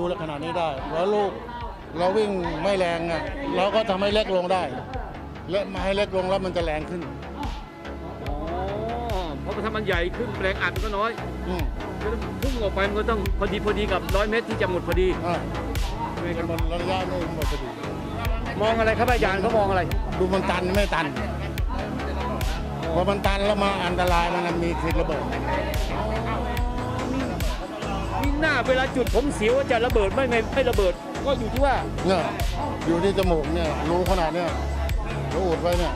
ดูแลขนาดนี้ได้แล้วลูกเราวิ่งไม่แรงอะเราก็ทำให้เล็กลงได้ และมาให้เล็กลงแล้วมันจะแรงขึ้นอ๋อเพราะถ้ามันใหญ่ขึ้นแรงอัดมันก็น้อยอืมก็ต้องพุ่งออกไปมันก็ต้องพอดีพอดีกับร้อยเมตรที่จะหมดพอดี อะใช่ไหมครับมันระยะนี่หมดพอดีมองอะไรครับอาจารย์เขามองอะไร ดูมันตันไม่ตันพอมันตันแล้วมาอันตรายมันมีสิทธิ์ระเบิด มีหน้าเวลาจุดผมเสียวว่าจะระเบิดไม่ไม่ไม่ระเบิด ก็อยู่ที่ว่า เนี่ยอยู่ที่จมูกเนี่ยรูขนาดเนี่ยรูอุดไว้เนี่ย